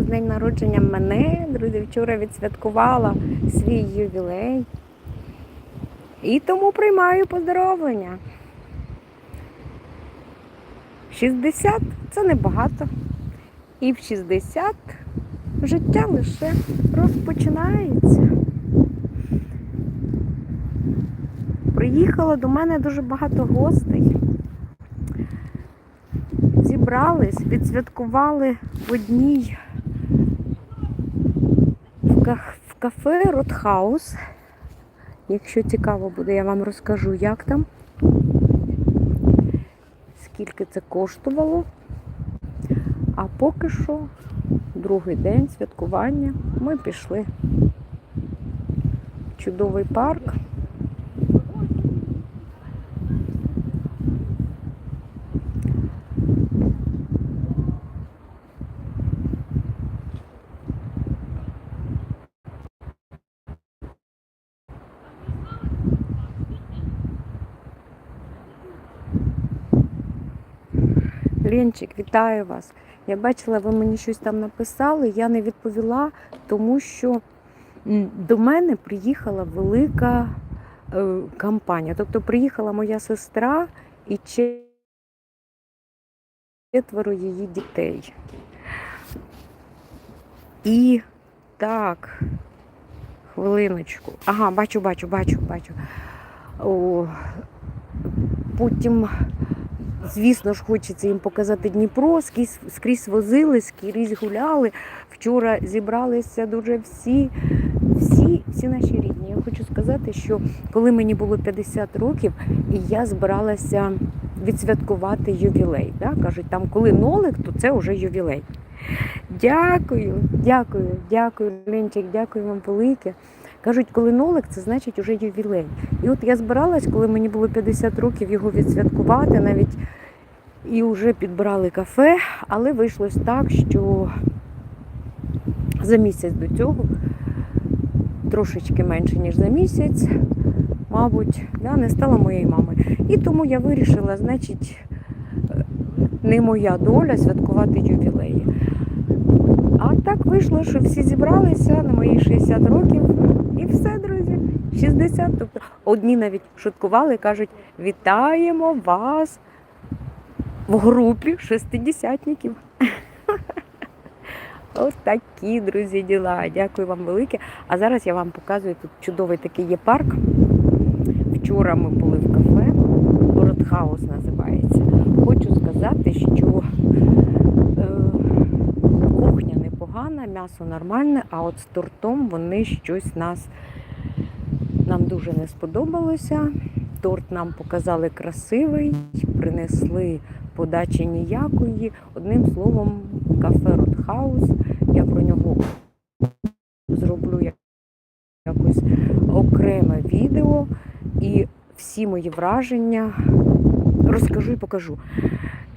з день народження мене. Друзі, вчора відсвяткувала свій ювілей. І тому приймаю поздоровлення. 60 це небагато. І в 60 життя лише розпочинається. Приїхало до мене дуже багато гостей. Зібрались, відсвяткували в одній в, в кафе Ротхаус. Якщо цікаво буде, я вам розкажу, як там, скільки це коштувало. А поки що, другий день святкування, ми пішли. Чудовий парк. Ленчик, вітаю вас. Я бачила, ви мені щось там написали. Я не відповіла, тому що до мене приїхала велика е, компанія. Тобто приїхала моя сестра і четверо її дітей. І так, хвилиночку. Ага, бачу, бачу, бачу, бачу. О, потім Звісно ж, хочеться їм показати Дніпро, скрізь, скрізь возили, скрізь гуляли. Вчора зібралися дуже всі, всі, всі наші рідні. Я хочу сказати, що коли мені було 50 років, і я збиралася відсвяткувати ювілей. Да? Кажуть, там коли нолик, то це вже ювілей. Дякую, дякую, дякую, Ленчик, дякую вам велике. Кажуть, коли нолик, це значить вже ювілей. І от я збиралась, коли мені було 50 років, його відсвяткувати, навіть і вже підбирали кафе, але вийшло так, що за місяць до цього, трошечки менше, ніж за місяць, мабуть, да, не стало моєї мами. І тому я вирішила, значить, не моя доля святкувати ювілеї. А так вийшло, що всі зібралися на мої 60 років. І все, друзі, 60. Тобто одні навіть шуткували, кажуть, вітаємо вас в групі шестидесятників. Ось такі, друзі, діла. Дякую вам велике. А зараз я вам показую тут чудовий такий є парк. Вчора ми були в кафе, Ротхаус називається. Хочу сказати, що непогана, м'ясо нормальне, а от з тортом вони щось нас нам дуже не сподобалося. Торт нам показали красивий, принесли подачі ніякої. Одним словом, кафе Ротхаус. Я про нього зроблю якось окреме відео і всі мої враження розкажу і покажу.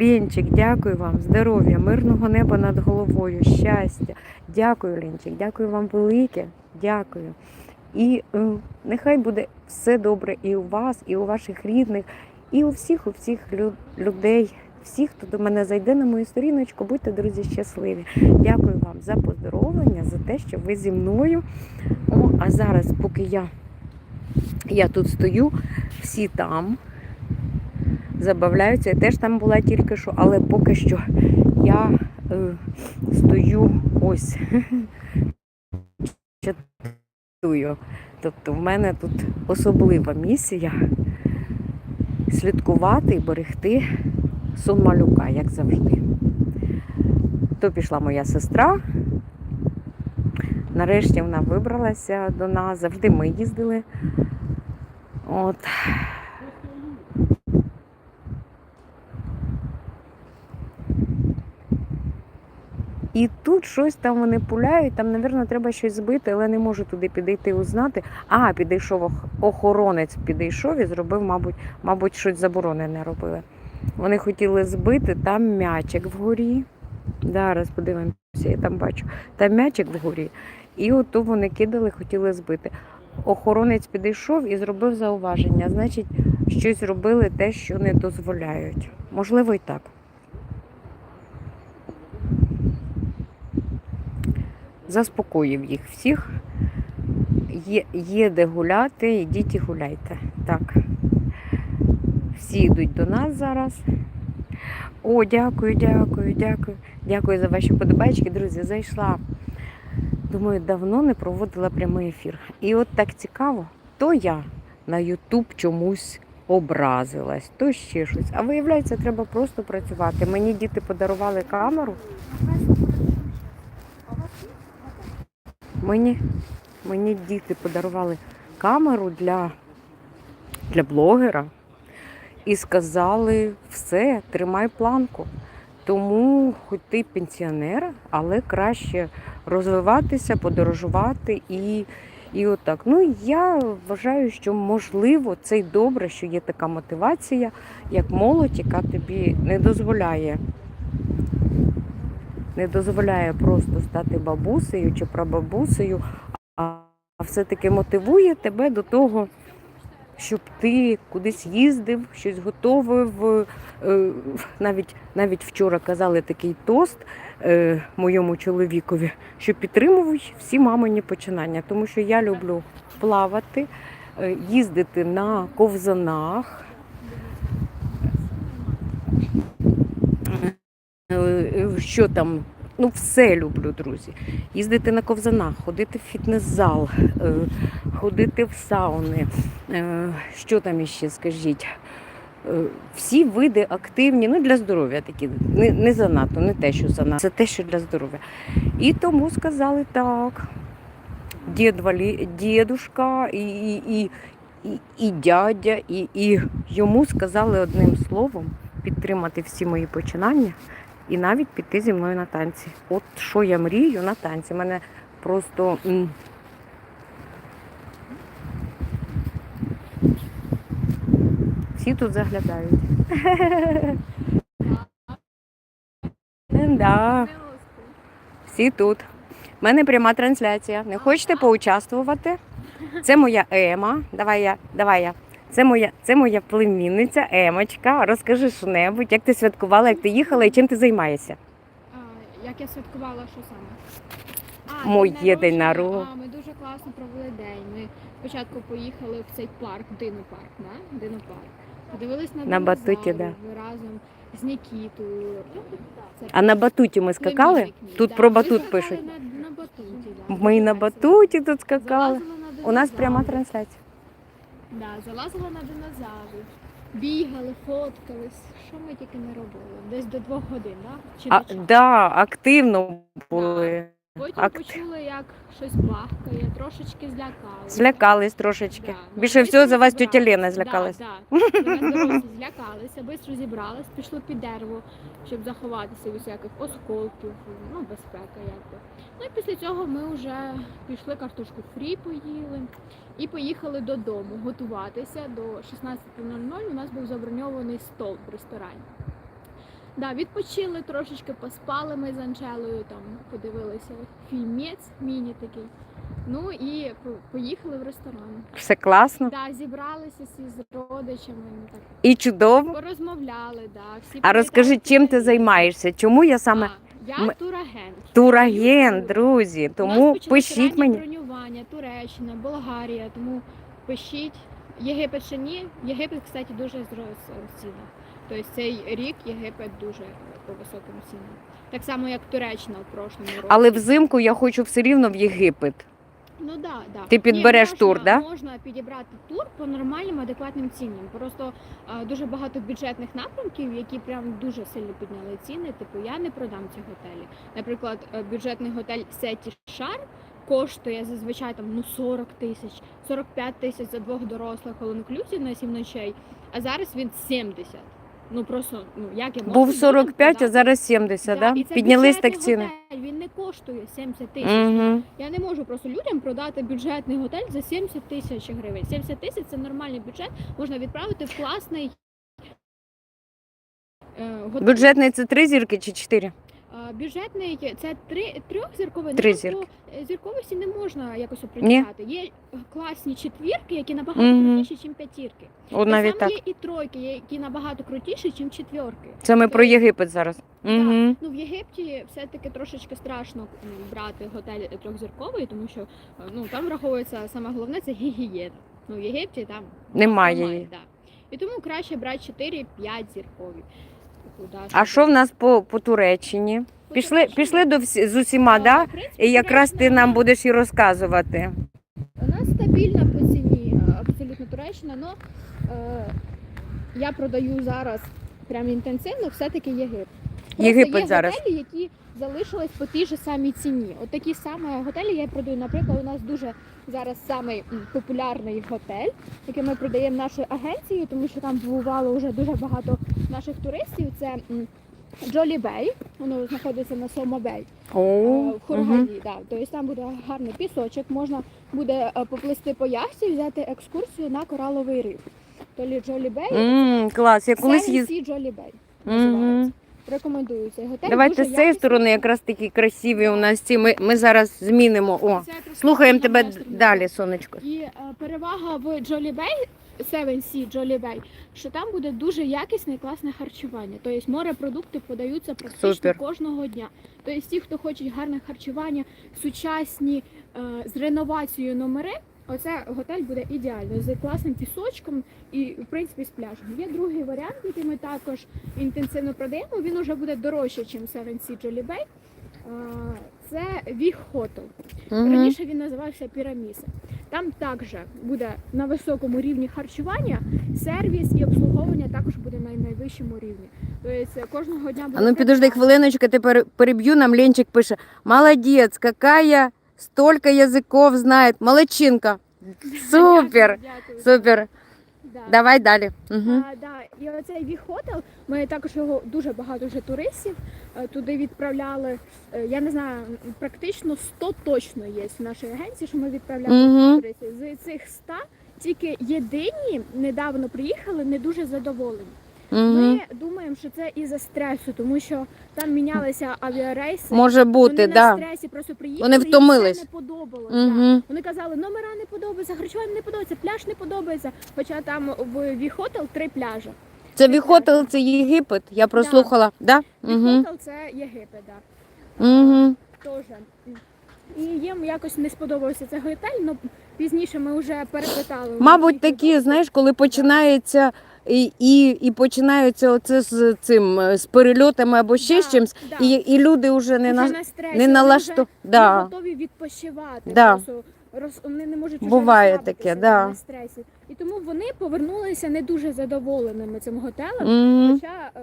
Ленчик, дякую вам, здоров'я, мирного неба над головою, щастя. Дякую, Ленчик, дякую вам велике. Дякую. І е, нехай буде все добре і у вас, і у ваших рідних, і у всіх, у всіх лю- людей, всіх, хто до мене зайде на мою сторіночку, будьте, друзі, щасливі. Дякую вам за поздоровлення, за те, що ви зі мною. О, а зараз, поки я, я тут стою, всі там забавляються. Я теж там була тільки що, але поки що я е, стою ось. чатую. Тобто в мене тут особлива місія слідкувати і берегти сон малюка, як завжди. То пішла моя сестра. Нарешті вона вибралася до нас. Завжди ми їздили. От. І тут щось там вони пуляють, там, мабуть, треба щось збити, але не можу туди підійти узнати. А, підійшов охоронець, підійшов і зробив, мабуть, мабуть, щось заборонене робили. Вони хотіли збити, там м'ячик вгорі. Зараз подивимося, я там бачу. Там м'ячик вгорі. І ото вони кидали, хотіли збити. Охоронець підійшов і зробив зауваження. Значить, щось робили те, що не дозволяють. Можливо, і так. Заспокоїв їх всіх. Є, є де гуляти, ідіть і гуляйте. Так. Всі йдуть до нас зараз. О, дякую, дякую, дякую. Дякую за ваші подобайки, друзі. Зайшла. Думаю, давно не проводила прямий ефір. І от так цікаво, то я на Ютуб чомусь образилась, то ще щось. А виявляється, треба просто працювати. Мені діти подарували камеру. Мені, мені діти подарували камеру для, для блогера і сказали, все, тримай планку. Тому хоч ти пенсіонер, але краще розвиватися, подорожувати і, і отак. Ну я вважаю, що можливо це й добре, що є така мотивація, як молодь, яка тобі не дозволяє. Не дозволяє просто стати бабусею чи прабабусею, а все-таки мотивує тебе до того, щоб ти кудись їздив, щось готовив. Е, Навіть, навіть вчора казали такий тост е, моєму чоловікові, що підтримуй всі мамині починання, тому що я люблю плавати, е, їздити на ковзанах. Е, е, Що там? Ну, все люблю, друзі. Їздити на ковзанах, ходити в фітнес-зал, е, ходити в сауни. Е, Що там іще, скажіть? Е, Всі види активні, ну для здоров'я такі, не, не занадто, не те, що занадто, це те, що для здоров'я. І тому сказали так. Дід дідушка і, і, і, і, і дядя, і, і йому сказали одним словом підтримати всі мої починання і навіть піти зі мною на танці. От що я мрію на танці. Мене просто. Всі тут заглядають. Да. Всі тут. У мене пряма трансляція. Не хочете поучаствувати? Це моя Ема. Давай я, давай я. Це моя, це моя племінниця Емочка. Розкажи що-небудь, як ти святкувала, як ти їхала і чим ти займаєшся? А, як я святкувала, що саме? А, Моє день народження. А, ми дуже класно провели день. Ми спочатку поїхали в цей парк, Динопарк, да? Динопарк. Подивились на, На батуті, Ми разом з Нікітою. Це А на батуті ми скакали? племінник Тут да. про батут скакали пишуть. На, на батуті, да. Ми на батуті тут скакали. Залазила на У нас пряма трансляція. Да, залазила на динозаврів, бігали, фоткались. Що ми тільки не робили? Десь до двох годин, да? Чи А, до часу? да, активно були. Потім акт- почули, як щось бахкає, трошечки злякалися. Злякались трошечки. Да. Більше Ну, всього за вас швидко тетя Лена злякалась. Да, да. Ми злякалися, швидко зібрались, пішли під дерево, щоб заховатися від всяких осколків, ну, безпека якби. Ну і після цього ми вже пішли картошку фрі поїли і поїхали додому готуватися. До 16.00 у нас був заброньований стол в ресторані. Да, відпочили трошечки, поспали ми з Анжелою, там подивилися фільмець міні такий. Ну і поїхали в ресторан. Все класно. Да, зібралися всі з родичами, ну, так І чудово. порозмовляли, да. Всі А розкажи, чим ти займаєшся? Чому я саме А, я Ми- турагент. турагент, друзі? У нас Тому пишіть мені. бронювання, Туреччина, Болгарія, тому пишіть. Єгипет ще ні. Єгипет, кстати, дуже зрос ціна. Тобто цей рік Єгипет дуже по високим цінам. Так само, як Туреччина в прошлому році. Але взимку я хочу все рівно в Єгипет. Ну да, да. Ти підбереш можна, тур, да? Можна підібрати тур по нормальним, адекватним цінам. Просто а, дуже багато бюджетних напрямків, які прям дуже сильно підняли ціни. Типу, я не продам ці готелі. Наприклад, е, бюджетний готель Сеті Шар коштує зазвичай там ну 40 тисяч, 45 тисяч за двох дорослих all-inclusive на 7 ночей, а зараз він 70. Ну просто ну як я можу Був людям 45, а зараз 70, да? і це Піднялись бюджетний так ціни. Готель, він не коштує 70 тисяч. Угу. Я не можу просто людям продати бюджетний готель за 70 тисяч гривень. 70 тисяч це нормальний бюджет, можна відправити в класний е, готель. Бюджетний це три зірки чи чотири? А, бюджетний це три трьохзірковий. Три зірки. тобто, е, Зірковості не можна якось оприділяти. Є класні четвірки, які набагато Мгм. крутіші, ніж п'ятірки. Та навіть сам так. є і тройки, які набагато крутіші, ніж четвірки. Це ми про Єгипет зараз. Угу. Ну в Єгипті все-таки трошечки страшно м, брати готель трьохзірковий, тому що е, ну там враховується саме головне це гігієна. Ну в Єгипті там Немає її. Да. І тому краще брати 4-5 зіркові. А що в нас по, по Туреччині? Пішли, пішли до всі, з усіма, е, да? в принципі, І якраз ти нам будеш і розказувати. У нас стабільна по ціні е, абсолютно Туреччина, але е, я продаю зараз прям інтенсивно все-таки Єгипет. Просто Єгипет є зараз. готелі, які залишились по тій же самій ціні. От такі саме готелі я продаю. Наприклад, у нас дуже зараз самий популярний готель, який ми продаємо нашою агенцією, тому що там бувало вже дуже багато наших туристів. Це Джолі Бей, воно знаходиться на Сомо Бей. О, Е, в угу. Хургаді, да. Тобто там буде гарний пісочок, можна буде е, поплисти по яхті, взяти екскурсію на кораловий риф. Толі Джолі Бей, М, клас, я колись їз... Сі Джолі Бей називається. Цей готель. Давайте дуже з цієї якісний. сторони якраз такі красиві у нас ці. Ми, ми зараз змінимо. О, Це якраз слухаємо тебе настрій. далі, сонечко. І е, перевага в Джолі Бей, Seven Sea Джолі Бей, що там буде дуже якісне і класне харчування. Тобто морепродукти подаються практично Супер. кожного дня. Тобто ті, хто хочуть гарне харчування, сучасні е, з реновацією номери. Оце готель буде ідеально з класним пісочком і в принципі з пляжем. Є другий варіант, який ми також інтенсивно продаємо. Він уже буде дорожче, ніж Seven Sea Jolly Bay. Це Віх Хотел. Угу. Раніше він називався Піраміса. Там також буде на високому рівні харчування, сервіс і обслуговування також буде на найвищому рівні. Тобто кожного дня буде А ну підожди хвилиночку, ти пере- переб'ю, нам Ленчик пише. Молодець, какая столько язиков знає. Молодчинка. Супер, дякую. супер. Да. Давай далі. Угу. А, да. І оцей Віхотел, ми також його дуже багато вже туристів е, туди відправляли. Е, Я не знаю, практично 100 точно є в нашій агенції, що ми відправляли Мгм. туристів. З цих 100 тільки єдині недавно приїхали, не дуже задоволені. Угу. Ми думаємо, що це із-за стресу, тому що там мінялися авіарейси. Може бути, Вони на стресі просто приїхали. Вони і все не подобалось. да. Угу. Вони казали, номера не подобаються, харчування не подобається, пляж не подобається. Хоча там в Віхотел три пляжі. Це Віхотел, це Єгипет. Я прослухала. Да? Угу. Віхотел це Єгипет, да. Угу. Теж. І їм якось не сподобався цей готель, але пізніше ми вже перепитали. у Мабуть, такі, знаєш, коли починається і, і, і починаються оце з цим е, з перельотами або ще з чимось, да. і, і люди вже не на, на стресі, не налаштовані да. готові відпочивати. Да. Просто роз... Вони не можуть Буває таке, да. на стресі. І тому вони повернулися не дуже задоволеними цим готелем. Мгм. Хоча е,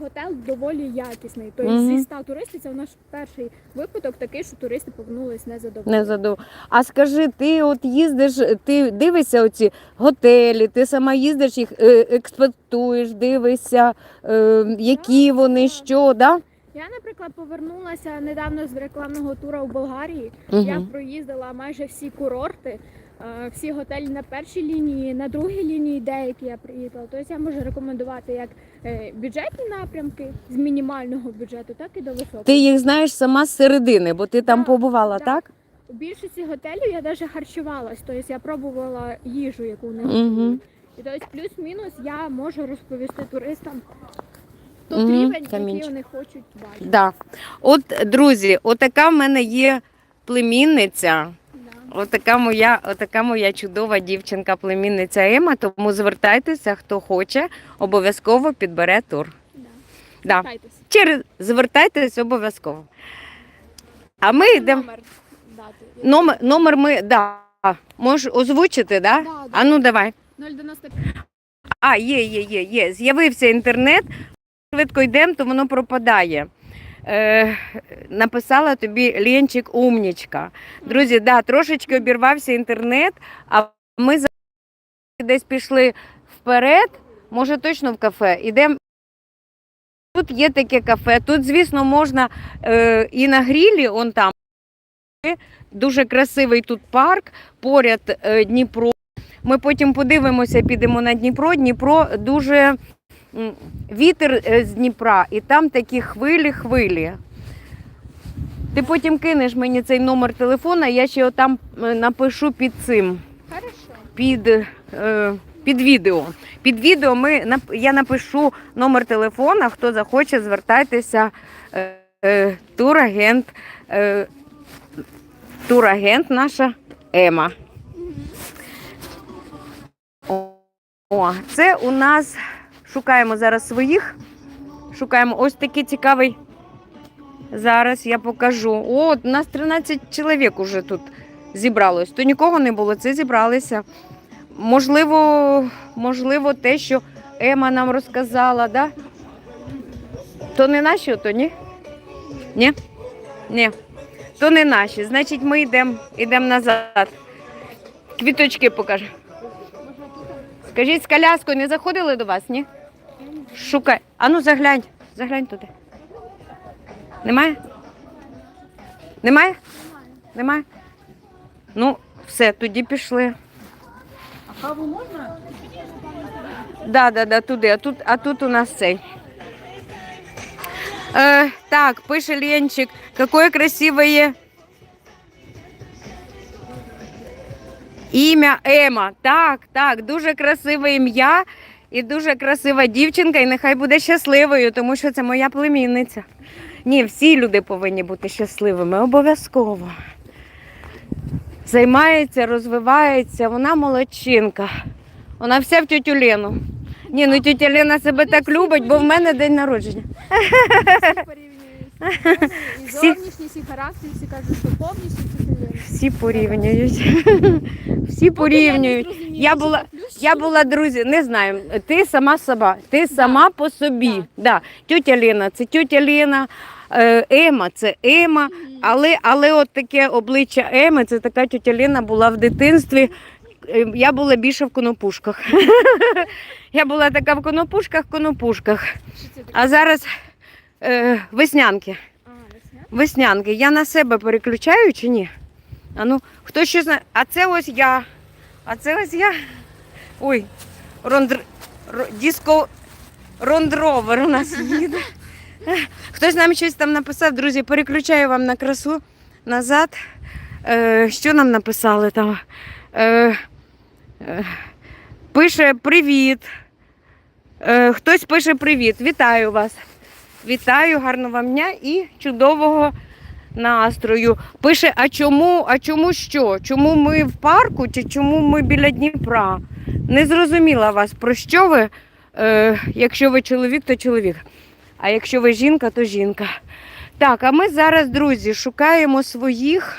готель доволі якісний. Тобто Мгм. зі 100 туристів це наш перший випадок такий, що туристи повернулись незадоволені. Не задов... А скажи, ти от їздиш, ти дивишся оці готелі, ти сама їздиш їх, е, експектуєш, дивишся, е, які вони, що, да? Я, наприклад, повернулася недавно з рекламного туру в Болгарії. Я Угу. проїздила майже всі курорти, е, всі готелі на першій лінії, на другій лінії деякі я приїхала. Тобто я можу рекомендувати як е, бюджетні напрямки з мінімального бюджету, так і до високого. Ти їх знаєш сама з середини, бо ти там Да, побувала, да. так? У більшості готелів я навіть харчувалась, тобто я пробувала їжу, яку Мгм. готують. І тобто плюс-мінус я можу розповісти туристам тот Мгм, рівень, який вони хочуть бачити. Да. От, друзі, отака в мене є племінниця. Да. Отака моя, отака моя чудова дівчинка, племінниця Ема. Тому звертайтеся, хто хоче, обов'язково підбере тур. Да. Да. Звертайтесь. Через звертайтесь обов'язково. А ми йдемо. Номер дати. Номер, номер ми да. Можеш озвучити, да? Да, да. А ну давай. 095. А, є, є, є, є. З'явився інтернет. Швидко йдемо, то воно пропадає. Е, написала тобі Ленчик умнічка. Друзі, да, трошечки обірвався інтернет, а ми десь пішли вперед, може точно в кафе. Ідемо. Тут є таке кафе. Тут, звісно, можна е, і на грілі, он там. Дуже красивий тут парк, поряд е, Дніпро. Ми потім подивимося, підемо на Дніпро. Дніпро дуже вітер е, з Дніпра, і там такі хвилі-хвилі. Ти потім кинеш мені цей номер телефона, я ще його там е, напишу під цим, Хорошо. під, е, під відео. Під відео ми, я напишу номер телефона, хто захоче, звертайтеся. Е, е, турагент, е, турагент наша Ема. О, це у нас шукаємо зараз своїх. Шукаємо ось такий цікавий. Зараз я покажу. О, у нас 13 чоловік уже тут зібралось. То нікого не було, це зібралися. Можливо, можливо, те, що Ема нам розказала, да? То не наші, то ні? Ні? Ні. То не наші. Значить, ми йдемо йдем назад. Квіточки покажи. Скажіть, з коляскою не заходили до вас, ні? Шукай. Ану, заглянь. Заглянь туди. Немає? Немає? Немає? Ну, все, тоді пішли. А каву можна? Да, да, да, туди. А тут, а тут у нас цей. Е, так, пише Ленчик. Какое красивое ім'я Ема. Так, так, дуже красиве ім'я і дуже красива дівчинка, і нехай буде щасливою, тому що це моя племінниця. Ні, всі люди повинні бути щасливими, обов'язково. Займається, розвивається, вона молодчинка. Вона вся в тютю Лену. Ні, ну тютя себе так любить, бо в мене день народження. І зовнішність, і характер, всі кажуть, що повністю це Всі порівнюють. Всі порівнюють. Я була- Я була, друзі, не знаю. Ти сама сама, ти сама по собі. Да. Тютя Лена, це тютя Лена, е, Ема, це Ема. Але, але от таке обличчя Еми, це така тютя Лена була в дитинстві. Е, Я була більше в конопушках. Я була така в конопушках, конопушках. А зараз е, веснянки. Веснянки. Я на себе переключаю чи ні? А ну, хто ще знає? А це ось я. А це ось я. Ой, рондр... ро- диско рондровер у нас їде. Хтось нам щось там написав, друзі, переключаю вам на красу назад. Е, що нам написали там? Е, е, пише привіт. Е, хтось пише привіт. Вітаю вас. Вітаю, гарного вам дня і чудового настрою. Пише, а чому, а чому що? Чому ми в парку чи чому ми біля Дніпра? Не зрозуміла вас, про що ви? Е, якщо ви чоловік, то чоловік. А якщо ви жінка, то жінка. Так, а ми зараз, друзі, шукаємо своїх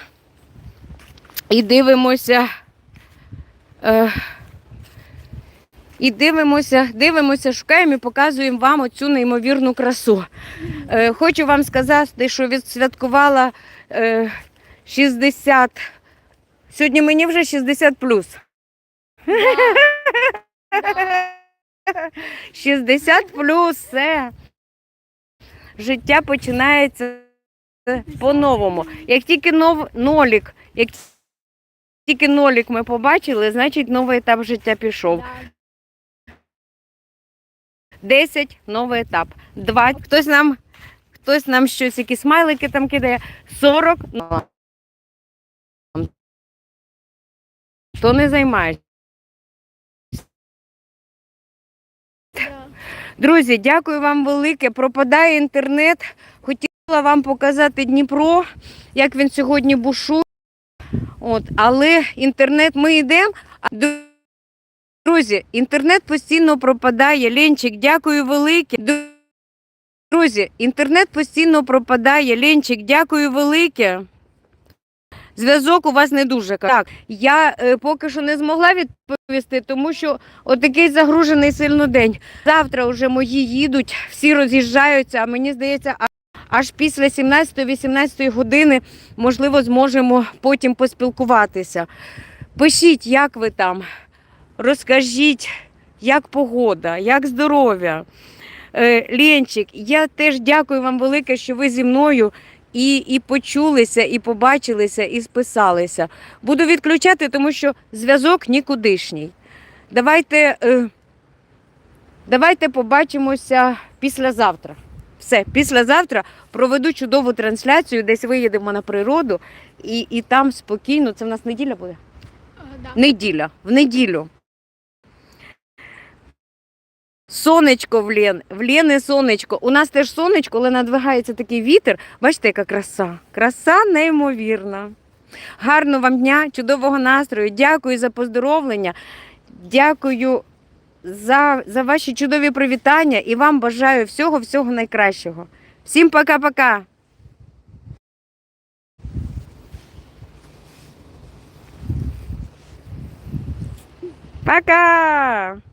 і дивимося. Е, і дивимося, дивимося, шукаємо і показуємо вам оцю неймовірну красу. Е, хочу вам сказати, що відсвяткувала е, 60. Сьогодні мені вже 60 плюс. 60 плюс все. Життя починається по-новому. Як тільки нов... нолік, як тільки нолік ми побачили, значить новий етап життя пішов. 10 новий етап. 20. Хтось нам, хтось нам щось, якісь смайлики там кидає. 40. ну, То не займаєш. Друзі, дякую вам велике. Пропадає інтернет. Хотіла вам показати Дніпро, як він сьогодні бушує. От, але інтернет ми йдемо. Друзі, інтернет постійно пропадає. Ленчик, дякую велике. Друзі, інтернет постійно пропадає. Ленчик, дякую велике. Зв'язок у вас не дуже. Так, я е, поки що не змогла відповісти, тому що отакий загружений сильно день. Завтра вже мої їдуть, всі роз'їжджаються, а мені здається, аж після 17-18 години, можливо, зможемо потім поспілкуватися. Пишіть, як ви там, розкажіть, як погода, як здоров'я. Е, Ленчик, я теж дякую вам велике, що ви зі мною і, і почулися, і побачилися, і списалися. Буду відключати, тому що зв'язок нікудишній. Давайте, е, давайте побачимося післязавтра. Все, післязавтра проведу чудову трансляцію, десь виїдемо на природу, і, і там спокійно. Це в нас неділя буде? Да. Неділя, в неділю. Сонечко в Лен, в Лени сонечко. У нас теж сонечко, але надвигається такий вітер. Бачите, яка краса. Краса неймовірна. Гарного вам дня, чудового настрою. Дякую за поздоровлення. Дякую за, за ваші чудові привітання і вам бажаю всього-всього найкращого. Всім пока-пока! Пока!